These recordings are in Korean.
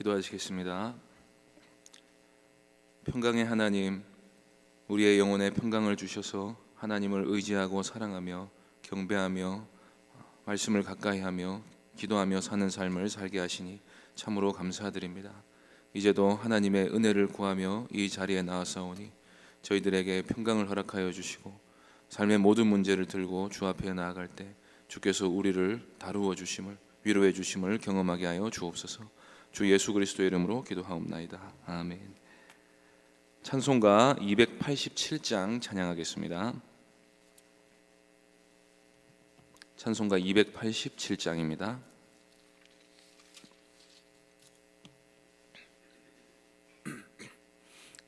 기도하시겠습니다. 평강의 하나님, 우리의 영혼에 평강을 주셔서 하나님을 의지하고 사랑하며 경배하며 말씀을 가까이하며 기도하며 사는 삶을 살게 하시니 참으로 감사드립니다. 이제도 하나님의 은혜를 구하며 이 자리에 나아사오니 저희들에게 평강을 허락하여 주시고 삶의 모든 문제를 들고 주 앞에 나아갈 때 주께서 우리를 다루어 주심을 위로해 주심을 경험하게 하여 주옵소서. 주 예수 그리스도의 이름으로 기도하옵나이다. 아멘. 찬송가 287장 찬양하겠습니다. 찬송가 287장입니다.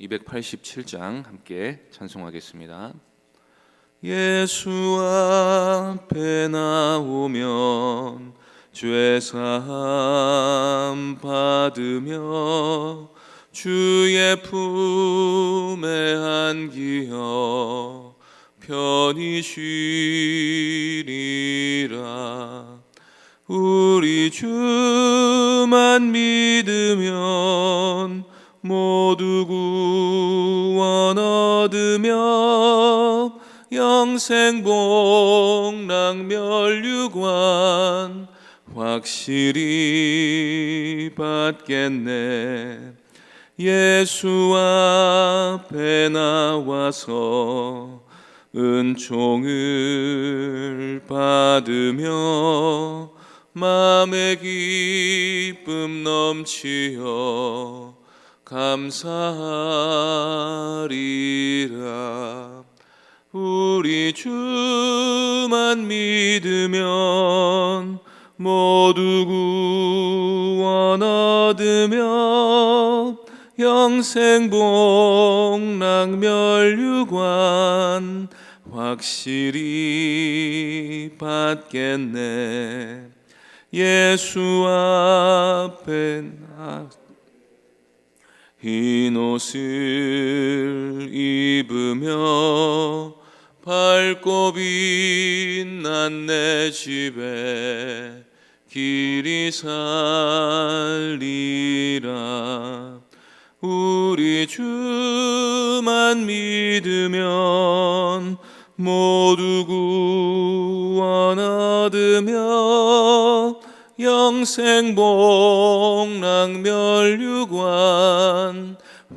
(287장) 함께 찬송하겠습니다. 예수 앞에 나오면 죄 사함 받으며 주의 품에 안기어 편히 쉬리라. 우리 주만 믿으면 모두 구원 얻으며 영생 복락 멸류관 확실히 받겠네. 예수 앞에 나와서 은총을 받으며 마음의 기쁨 넘치어 감사하리라. 우리 주만 믿으면 모두 구원 얻으며 영생 복락 멸류관 확실히 받겠네. 예수 앞에 나 흰 옷을 입으며 밝고 빛난 내 집에 길이 살리라. 우리 주만 믿으면 모두 구원 얻으며 영생 복락 멸류관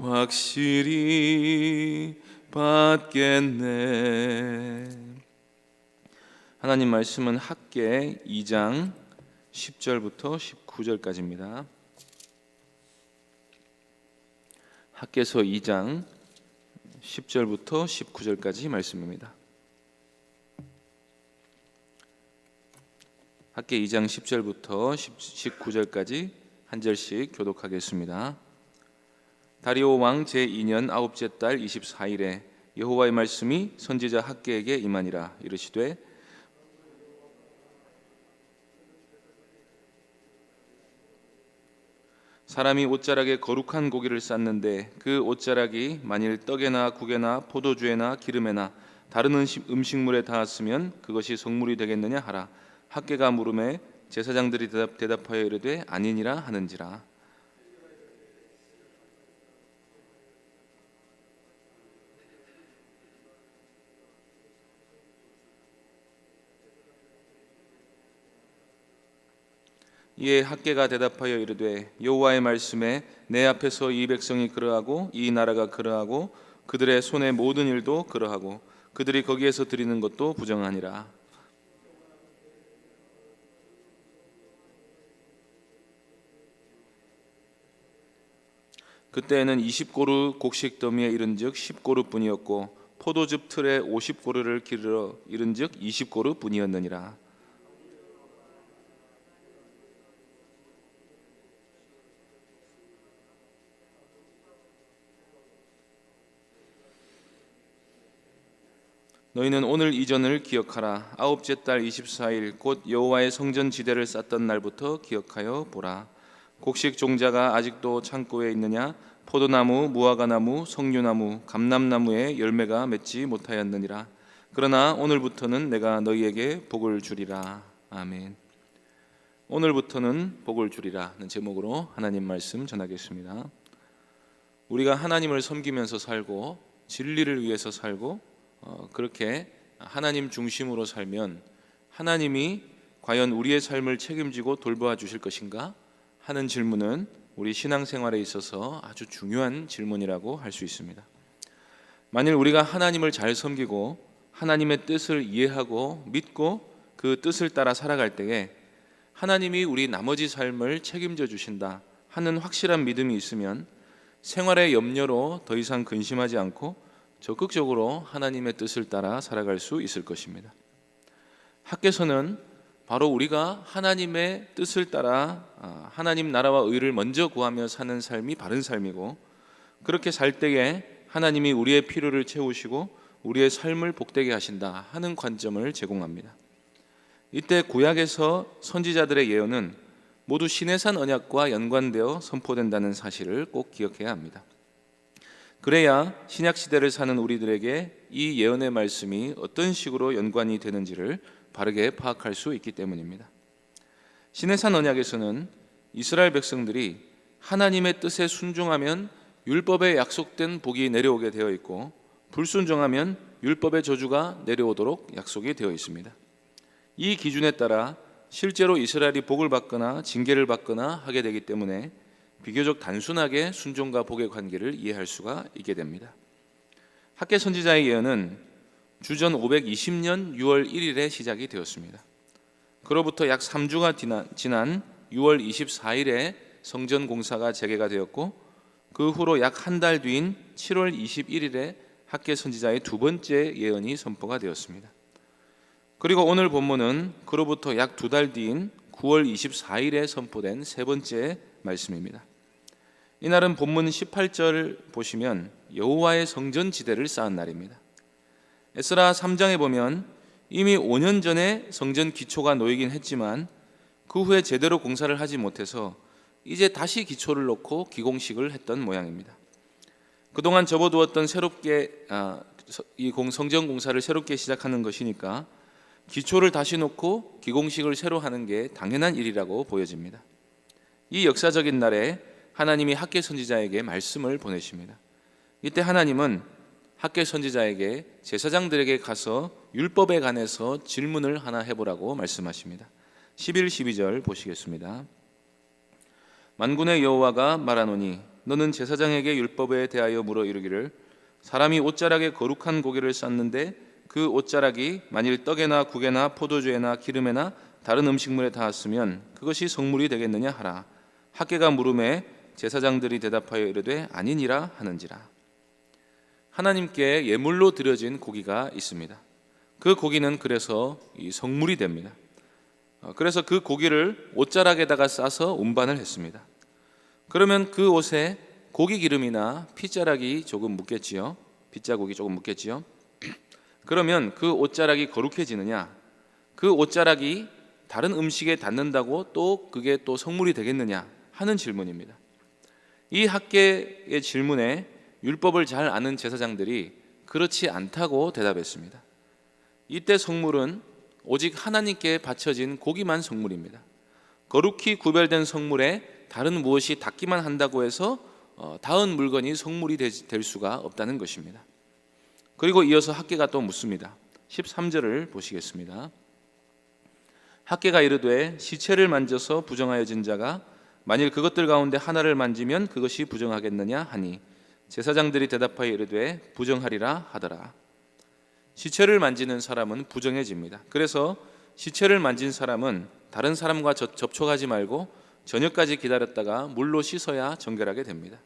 확실히 받겠네. 하나님 말씀은 학계 2장 10절부터 19절까지입니다 학계서 2장 10절부터 19절까지 말씀입니다 학계 2장 10절부터 19절까지 한 절씩 교독하겠습니다. 다리오 왕 제2년 아홉째 달 24일에 여호와의 말씀이 선지자 학계에게 임하니라 이르시되 사람이 옷자락에 거룩한 고기를 쌌는데 그 옷자락이 만일 떡에나 국에나 포도주에나 기름에나 다른 음식물에 닿았으면 그것이 성물이 되겠느냐 하라. 학계가 물음에 제사장들이 대답, 대답하여 이르되 아니니라 하는지라 이에 학계가 대답하여 이르되 여호와의 말씀에 내 앞에서 이 백성이 그러하고 이 나라가 그러하고 그들의 손의 모든 일도 그러하고 그들이 거기에서 드리는 것도 부정하니라. 그때에는 20고루 곡식 더미에 이른즉 10고루뿐이었고 포도즙 틀에 50고루를 기르러 이른즉 20고루뿐이었느니라 너희는 오늘 이전을 기억하라. 아홉째 달 24일 곧 여호와의 성전 지대를 쌓던 날부터 기억하여 보라. 곡식 종자가 아직도 창고에 있느냐? 포도나무 무화과나무 석류나무 감람나무에 열매가 맺지 오늘부터는 복을 주리라는 제목으로 하나님 말씀 전하겠습니다. 우리가 하나님을 섬기면서 살고 진리를 위해서 살고 어, 그렇게 하나님 중심으로 살면 하나님이 과연 우리의 삶을 책임지고 돌보아 주실 것인가 하는 질문은 우리 신앙생활에 있어서 아주 중요한 질문이라고 할 수 있습니다. 만일 우리가 하나님을 잘 섬기고 하나님의 뜻을 이해하고 믿고 그 뜻을 따라 살아갈 때에 하나님이 우리 나머지 삶을 책임져 주신다 하는 확실한 믿음이 있으면 생활의 염려로 더 이상 근심하지 않고 적극적으로 하나님의 뜻을 따라 살아갈 수 있을 것입니다. 학계서는 바로 우리가 하나님의 뜻을 따라 아, 하나님 나라와 의를 먼저 구하며 사는 삶이 바른 삶이고 그렇게 살 때에 하나님이 우리의 필요를 채우시고 우리의 삶을 복되게 하신다 하는 관점을 제공합니다. 이때 구약에서 선지자들의 예언은 모두 신해산 언약과 연관되어 선포된다는 사실을 꼭 기억해야 합니다. 그래야 신약 시대를 사는 우리들에게 이 예언의 말씀이 어떤 식으로 연관이 되는지를 바르게 파악할 수 있기 때문입니다. 신해산 언약에서는 이스라엘 백성들이 하나님의 뜻에 순종하면 율법에 약속된 복이 내려오게 되어 있고 불순종하면 율법의 저주가 내려오도록 약속이 되어 있습니다. 이 기준에 따라 실제로 이스라엘이 복을 받거나 징계를 받거나 하게 되기 때문에 비교적 단순하게 순종과 복의 관계를 이해할 수가 있게 됩니다. 학계 선지자의 예언은 주전 520년 6월 1일에 시작이 되었습니다. 그로부터 약 3주가 지난 6월 24일에 성전 공사가 재개가 되었고 그 후로 약 한 달 뒤인 7월 21일에 학계 선지자의 두 번째 예언이 선포가 되었습니다. 그리고 오늘 본문은 그로부터 약 두 달 뒤인 9월 24일에 선포된 세 번째 말씀입니다. 이날은 본문 18절 보시면 여호와의 성전 지대를 쌓은 날입니다. 에스라 3장에 보면 이미 5년 전에 성전 기초가 놓이긴 했지만 그 후에 제대로 공사를 하지 못해서 이제 다시 기초를 놓고 기공식을 했던 모양입니다. 그동안 접어두었던 새롭게 아, 이 성전 공사를 새롭게 시작하는 것이니까 기초를 다시 놓고 기공식을 새로 하는 게 당연한 일이라고 보여집니다. 이 역사적인 날에 하나님이 학계 선지자에게 말씀을 보내십니다. 이때 하나님은 학계 선지자에게 제사장들에게 가서 율법에 관해서 질문을 하나 해보라고 말씀하십니다. 11, 12절 보시겠습니다. 만군의 여호와가 말하노니 너는 제사장에게 율법에 대하여 물어 이르기를 사람이 옷자락에 거룩한 고기를 쌓는데 그 옷자락이 만일 떡에나 국에나 포도주에나 기름에나 다른 음식물에 닿았으면 그것이 성물이 되겠느냐 하라. 학계가 물음에 제사장들이 대답하여 이르되 아니니라 하는지라. 하나님께 예물로 드려진 고기가 있습니다. 그 고기는 그래서 이 성물이 됩니다. 어, 그래서 그 고기를 옷자락에다가 싸서 운반을 했습니다. 그러면 그 옷에 고기 기름이나 핏자락이 조금 묻겠지요. 핏자국이 조금 묻겠지요. 그러면 그 옷자락이 거룩해지느냐? 그 옷자락이 다른 음식에 닿는다고 또 그게 또 성물이 되겠느냐 하는 질문입니다. 이 학계의 질문에 율법을 잘 아는 제사장들이 그렇지 않다고 대답했습니다. 이때 성물은 오직 하나님께 바쳐진 고기만 성물입니다. 거룩히 구별된 성물에 다른 무엇이 닿기만 한다고 해서 어, 닿은 물건이 성물이 될 수가 없다는 것입니다. 그리고 이어서 학계가 또 묻습니다. 13절을 보시겠습니다. 학계가 이르되 시체를 만져서 부정하여진 자가 만일 그것들 가운데 하나를 만지면 그것이 부정하겠느냐 하니 제사장들이 대답하여 이르되 부정하리라 하더라. 시체를 만지는 사람은 부정해집니다. 그래서 시체를 만진 사람은 다른 사람과 접촉하지 말고 저녁까지 기다렸다가 물로 씻어야 정결하게 됩니다.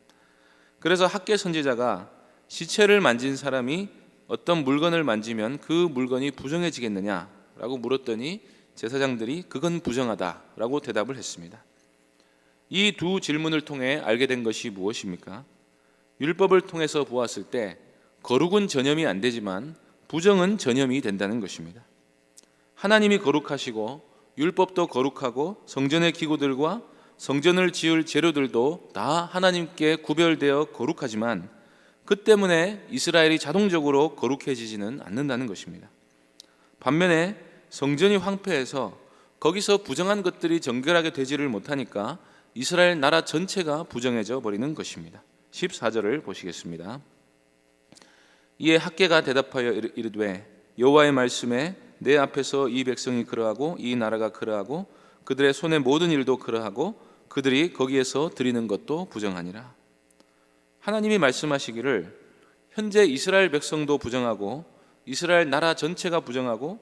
그래서 학계 선지자가 시체를 만진 사람이 어떤 물건을 만지면 그 물건이 부정해지겠느냐라고 물었더니 제사장들이 그건 부정하다라고 대답을 했습니다. 이 두 질문을 통해 알게 된 것이 무엇입니까? 율법을 통해서 보았을 때 거룩은 전염이 안 되지만 부정은 전염이 된다는 것입니다. 하나님이 거룩하시고 율법도 거룩하고 성전의 기구들과 성전을 지을 재료들도 다 하나님께 구별되어 거룩하지만 그 때문에 이스라엘이 자동적으로 거룩해지지는 않는다는 것입니다. 반면에 성전이 황폐해서 거기서 부정한 것들이 정결하게 되지를 못하니까 이스라엘 나라 전체가 부정해져 버리는 것입니다. 14절을 보시겠습니다. 이에 학계가 대답하여 이르- 이르되 여호와의 말씀에 내 앞에서 이 백성이 그러하고 이 나라가 그러하고 그들의 손의 모든 일도 그러하고 그들이 거기에서 드리는 것도 부정하니라. 하나님이 말씀하시기를 현재 이스라엘 백성도 부정하고 이스라엘 나라 전체가 부정하고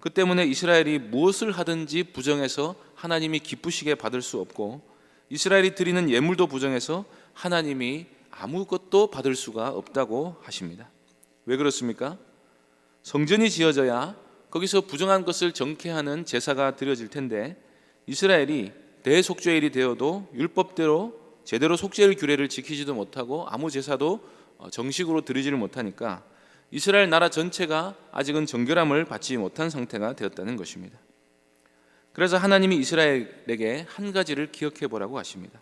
그 때문에 이스라엘이 무엇을 하든지 부정해서 하나님이 기쁘시게 받을 수 없고 이스라엘이 드리는 예물도 부정해서 하나님이 아무것도 받을 수가 없다고 하십니다. 왜 그렇습니까? 성전이 지어져야 거기서 부정한 것을 정케하는 제사가 드려질 텐데 이스라엘이 대속죄일이 되어도 율법대로 제대로 속죄일 규례를 지키지도 못하고 아무 제사도 어, 정식으로 드리지를 못하니까 이스라엘 나라 전체가 아직은 정결함을 받지 못한 상태가 되었다는 것입니다. 그래서 하나님이 이스라엘에게 한 가지를 기억해 보라고 하십니다.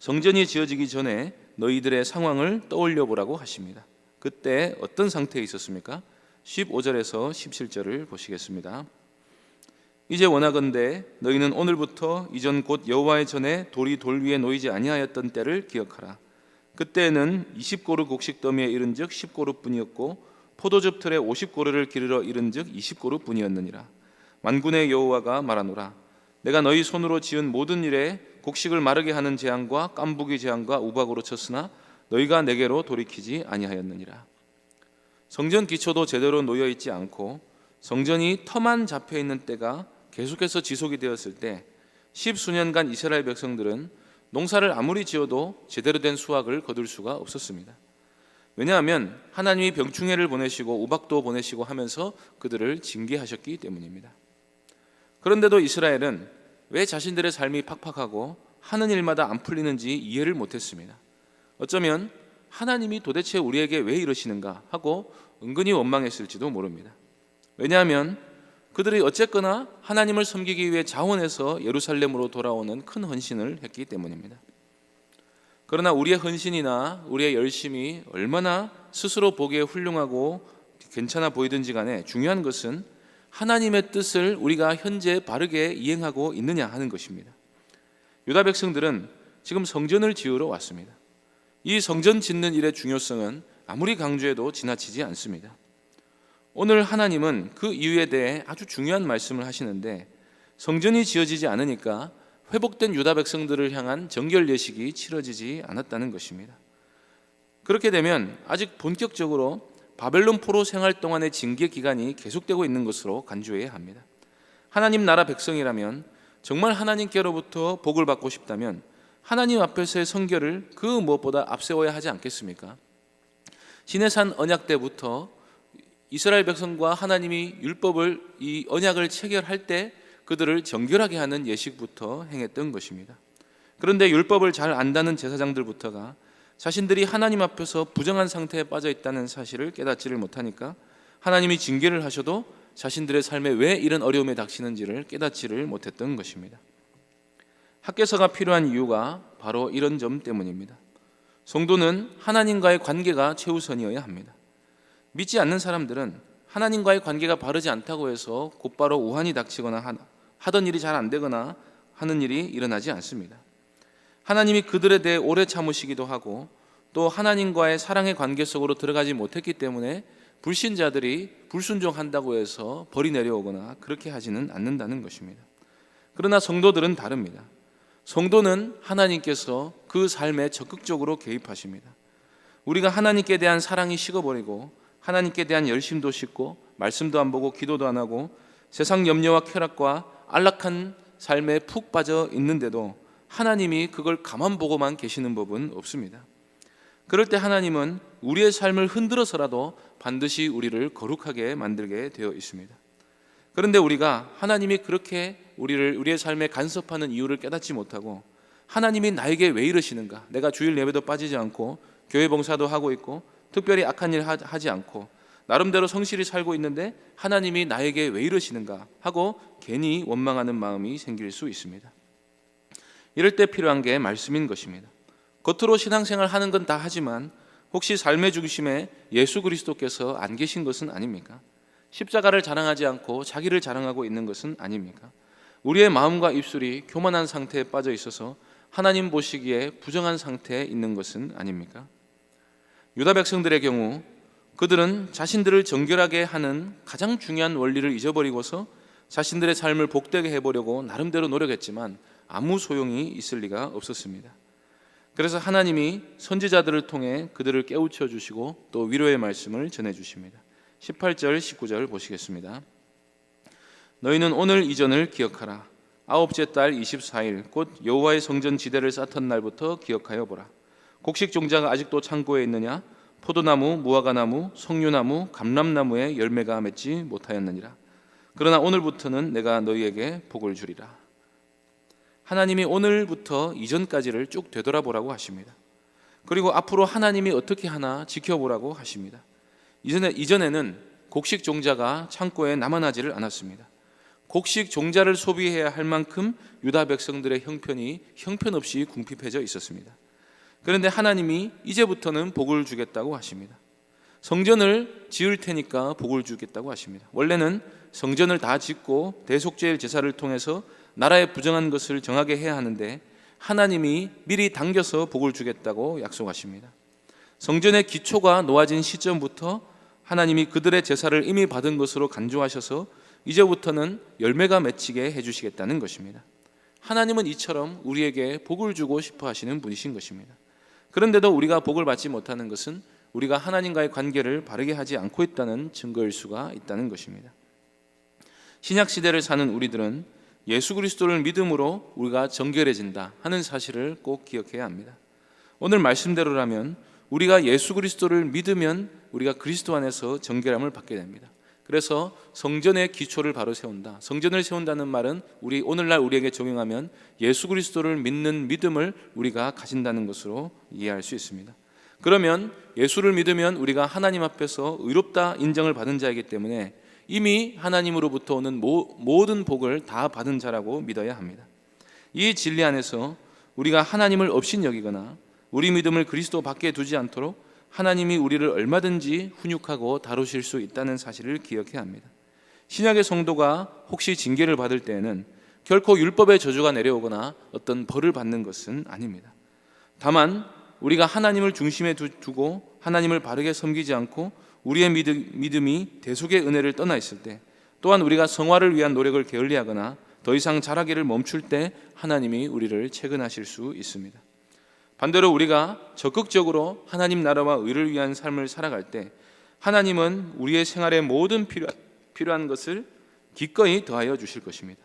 성전이 지어지기 전에 너희들의 상황을 떠올려 보라고 하십니다. 그때 어떤 상태에 있었습니까? 15절에서 17절을 보시겠습니다. 이제 원하건대 너희는 오늘부터 이전 곧 여호와의 전에 돌이 돌 위에 놓이지 아니하였던 때를 기억하라. 그때에는 20고르 곡식 더미에 이른즉 10고르뿐이었고 포도즙 틀에 50고르를 기르러 이른즉 20고르뿐이었느니라. 만군의 여호와가 말하노라. 내가 너희 손으로 지은 모든 일에 곡식을 마르게 하는 재앙과 깐부기 재앙과 우박으로 쳤으나 너희가 내게로 돌이키지 아니하였느니라. 성전 기초도 제대로 놓여 있지 않고 성전이 터만 잡혀 있는 때가 계속해서 지속이 되었을 때 십수년간 이스라엘 백성들은 농사를 아무리 지어도 제대로 된 수확을 거둘 수가 없었습니다. 왜냐하면 하나님이 병충해를 보내시고 우박도 보내시고 하면서 그들을 징계하셨기 때문입니다. 그런데도 이스라엘은 왜 자신들의 삶이 팍팍하고 하는 일마다 안 풀리는지 이해를 못했습니다. 어쩌면 하나님이 도대체 우리에게 왜 이러시는가 하고 은근히 원망했을지도 모릅니다. 왜냐하면 그들이 어쨌거나 하나님을 섬기기 위해 자원해서 예루살렘으로 돌아오는 큰 헌신을 했기 때문입니다. 그러나 우리의 헌신이나 우리의 열심이 얼마나 스스로 보기에 훌륭하고 괜찮아 보이든지 간에 중요한 것은 하나님의 뜻을 우리가 현재 바르게 이행하고 있느냐 하는 것입니다. 유다 백성들은 지금 성전을 지으러 왔습니다. 이 성전 짓는 일의 중요성은 아무리 강조해도 지나치지 않습니다. 오늘 하나님은 그 이유에 대해 아주 중요한 말씀을 하시는데 성전이 지어지지 않으니까 회복된 유다 백성들을 향한 정결 예식이 치러지지 않았다는 것입니다. 그렇게 되면 아직 본격적으로 바벨론 포로 생활 동안의 징계 기간이 계속되고 있는 것으로 간주해야 합니다. 하나님 나라 백성이라면 정말 하나님께로부터 복을 받고 싶다면 하나님 앞에서의 성결을 그 무엇보다 앞세워야 하지 않겠습니까? 시내산 언약 때부터 이스라엘 백성과 하나님이 율법을 이 언약을 체결할 때 그들을 정결하게 하는 예식부터 행했던 것입니다. 그런데 율법을 잘 안다는 제사장들부터가 자신들이 하나님 앞에서 부정한 상태에 빠져 있다는 사실을 깨닫지를 못하니까 하나님이 징계를 하셔도 자신들의 삶에 왜 이런 어려움에 닥치는지를 깨닫지를 못했던 것입니다. 학계서가 필요한 이유가 바로 이런 점 때문입니다. 성도는 하나님과의 관계가 최우선이어야 합니다. 믿지 않는 사람들은 하나님과의 관계가 바르지 않다고 해서 곧바로 우환이 닥치거나 하던 일이 잘 안 되거나 하는 일이 일어나지 않습니다. 하나님이 그들에 대해 오래 참으시기도 하고 또 하나님과의 사랑의 관계 속으로 들어가지 못했기 때문에 불신자들이 불순종한다고 해서 벌이 내려오거나 그렇게 하지는 않는다는 것입니다. 그러나 성도들은 다릅니다. 성도는 하나님께서 그 삶에 적극적으로 개입하십니다. 우리가 하나님께 대한 사랑이 식어버리고 하나님께 대한 열심도 식고 말씀도 안 보고 기도도 안 하고 세상 염려와 쾌락과 안락한 삶에 푹 빠져 있는데도 하나님이 그걸 가만 보고만 계시는 법은 없습니다. 그럴 때 하나님은 우리의 삶을 흔들어서라도 반드시 우리를 거룩하게 만들게 되어 있습니다. 그런데 우리가 하나님이 그렇게 우리를 우리의 삶에 간섭하는 이유를 깨닫지 못하고 하나님이 나에게 왜 이러시는가? 내가 주일 예배도 빠지지 않고 교회 봉사도 하고 있고 특별히 악한 일 하- 하지 않고 나름대로 성실히 살고 있는데 하나님이 나에게 왜 이러시는가 하고 괜히 원망하는 마음이 생길 수 있습니다. 이럴 때 필요한 게 말씀인 것입니다. 겉으로 신앙생활 하는 건 다 하지만 혹시 삶의 중심에 예수 그리스도께서 안 계신 것은 아닙니까? 십자가를 자랑하지 않고 자기를 자랑하고 있는 것은 아닙니까? 우리의 마음과 입술이 교만한 상태에 빠져 있어서 하나님 보시기에 부정한 상태에 있는 것은 아닙니까? 유다 백성들의 경우 그들은 자신들을 정결하게 하는 가장 중요한 원리를 잊어버리고서 자신들의 삶을 복되게 해보려고 나름대로 노력했지만 아무 소용이 있을 리가 없었습니다. 그래서 하나님이 선지자들을 통해 그들을 깨우쳐 주시고 또 위로의 말씀을 전해 주십니다. 18절 19절 보시겠습니다. 너희는 오늘 이전을 기억하라. 아홉째 달 24일 곧 여호와의 성전 지대를 쌓던 날부터 기억하여 보라. 곡식 종자가 아직도 창고에 있느냐? 포도나무, 무화과나무, 석류나무, 감람나무에 열매가 맺지 못하였느니라. 그러나 오늘부터는 내가 너희에게 복을 주리라. 하나님이 오늘부터 이전까지를 쭉 되돌아보라고 하십니다. 그리고 앞으로 하나님이 어떻게 하나 지켜보라고 하십니다. 이전에 이전에는 곡식 종자가 창고에 남아나지를 않았습니다. 곡식 종자를 소비해야 할 만큼 유다 백성들의 형편이 형편없이 궁핍해져 있었습니다. 그런데 하나님이 이제부터는 복을 주겠다고 하십니다. 성전을 지을 테니까 복을 주겠다고 하십니다. 원래는 성전을 다 짓고 대속죄의 제사를 통해서 나라의 부정한 것을 정하게 해야 하는데 하나님이 미리 당겨서 복을 주겠다고 약속하십니다. 성전의 기초가 놓아진 시점부터 하나님이 그들의 제사를 이미 받은 것으로 간주하셔서 이제부터는 열매가 맺히게 해주시겠다는 것입니다. 하나님은 이처럼 우리에게 복을 주고 싶어 하시는 분이신 것입니다. 그런데도 우리가 복을 받지 못하는 것은 우리가 하나님과의 관계를 바르게 하지 않고 있다는 증거일 수가 있다는 것입니다. 신약 시대를 사는 우리들은 예수 그리스도를 믿음으로 우리가 정결해진다 하는 사실을 꼭 기억해야 합니다. 오늘 말씀대로라면 우리가 예수 그리스도를 믿으면 우리가 그리스도 안에서 정결함을 받게 됩니다. 그래서 성전의 기초를 바로 세운다. 성전을 세운다는 말은 우리 오늘날 우리에게 적용하면 예수 그리스도를 믿는 믿음을 우리가 가진다는 것으로 이해할 수 있습니다. 그러면 예수를 믿으면 우리가 하나님 앞에서 의롭다 인정을 받은 자이기 때문에 이미 하나님으로부터 오는 모든 복을 다 받은 자라고 믿어야 합니다. 이 진리 안에서 우리가 하나님을 없인 여기거나 우리 믿음을 그리스도 밖에 두지 않도록 하나님이 우리를 얼마든지 훈육하고 다루실 수 있다는 사실을 기억해야 합니다. 신약의 성도가 혹시 징계를 받을 때에는 결코 율법의 저주가 내려오거나 어떤 벌을 받는 것은 아닙니다. 다만 우리가 하나님을 중심에 두고 하나님을 바르게 섬기지 않고 우리의 믿음 이 대속의 은혜를 떠나 있을 때 또한 우리가 성화를 위한 노력을 게을리하거나 더 이상 자라기를 멈출 때 하나님이 우리를 채근하실 수 있습니다. 반대로 우리가 적극적으로 하나님 나라와 의를 위한 삶을 살아갈 때 하나님은 우리의 생활의 모든 필요한 것을 기꺼이 더하여 주실 것입니다.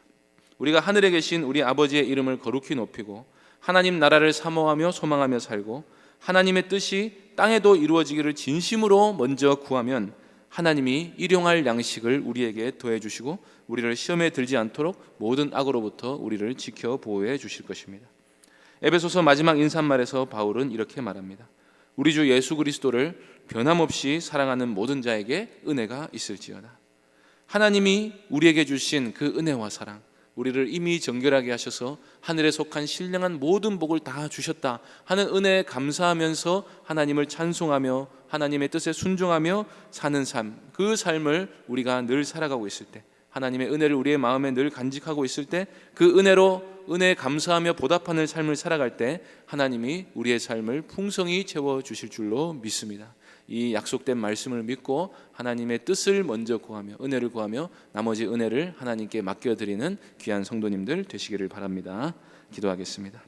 우리가 하늘에 계신 우리 아버지의 이름을 거룩히 높이고 하나님 나라를 사모하며 소망하며 살고 하나님의 뜻이 땅에도 이루어지기를 진심으로 먼저 구하면 하나님이 일용할 양식을 우리에게 더해 주시고 우리를 시험에 들지 않도록 모든 악으로부터 우리를 지켜 보호해 주실 것입니다. 에베소서 마지막 인사말에서 바울은 이렇게 말합니다. 우리 주 예수 그리스도를 변함없이 사랑하는 모든 자에게 은혜가 있을지어다. 하나님이 우리에게 주신 그 은혜와 사랑, 우리를 이미 정결하게 하셔서 하늘에 속한 신령한 모든 복을 다 주셨다 하는 은혜에 감사하면서 하나님을 찬송하며 하나님의 뜻에 순종하며 사는 삶, 그 삶을 우리가 늘 살아가고 있을 때 하나님의 은혜를 우리의 마음에 늘 간직하고 있을 때 그 은혜로 은혜에 감사하며 보답하는 삶을 살아갈 때 하나님이 우리의 삶을 풍성히 채워 주실 줄로 믿습니다. 이 약속된 말씀을 믿고 하나님의 뜻을 먼저 구하며 은혜를 구하며 나머지 은혜를 하나님께 맡겨 드리는 귀한 성도님들 되시기를 바랍니다. 기도하겠습니다.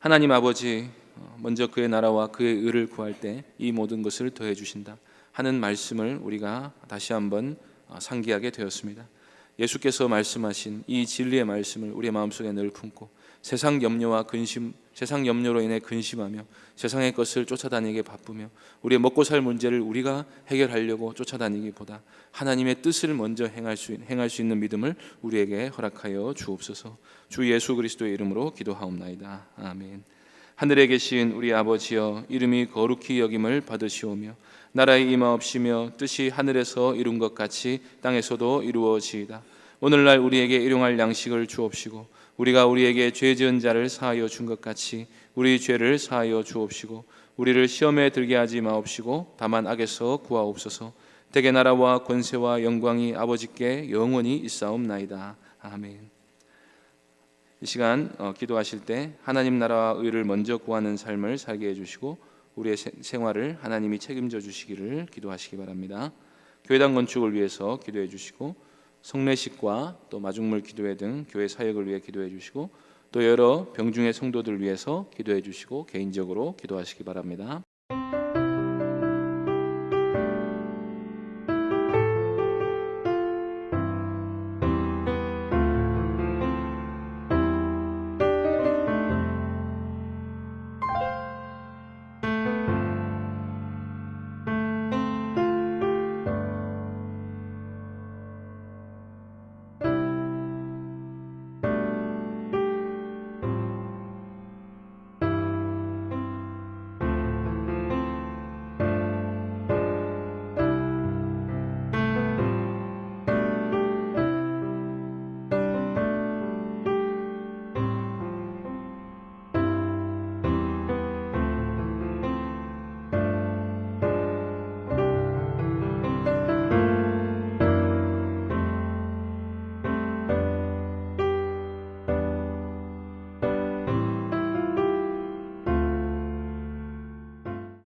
하나님 아버지 어, 먼저 그의 나라와 그의 의를 구할 때 이 모든 것을 더해 주신다 하는 말씀을 우리가 다시 한번 어, 상기하게 되었습니다. 예수께서 말씀하신 이 진리의 말씀을 우리의 마음속에 늘 품고 세상 염려와 근심, 세상 염려로 인해 근심하며 세상의 것을 쫓아다니게 바쁘며 우리의 먹고 살 문제를 우리가 해결하려고 쫓아다니기보다 하나님의 뜻을 먼저 행할 수, 행할 수 있는 믿음을 우리에게 허락하여 주옵소서. 주 예수 그리스도의 이름으로 기도하옵나이다. 아멘. 하늘에 계신 우리 아버지여 이름이 거룩히 여김을 받으시오며 나라의 임하옵시며 뜻이 하늘에서 이룬 것 같이 땅에서도 이루어지이다. 오늘날 우리에게 일용할 양식을 주옵시고 우리가 우리에게 죄 지은 자를 사하여 준 것 같이 우리 죄를 사하여 주옵시고 우리를 시험에 들게 하지 마옵시고 다만 악에서 구하옵소서. 대개 나라와 권세와 영광이 아버지께 영원히 있사옵나이다. 아멘. 이 시간 어, 기도하실 때 하나님 나라와 의를 먼저 구하는 삶을 살게 해주시고 우리의 세- 생활을 하나님이 책임져 주시기를 기도하시기 바랍니다. 교회당 건축을 위해서 기도해 주시고 성례식과 또 마중물 기도회 등 교회 사역을 위해 기도해 주시고 또 여러 병중의 성도들 위해서 기도해 주시고 개인적으로 기도하시기 바랍니다.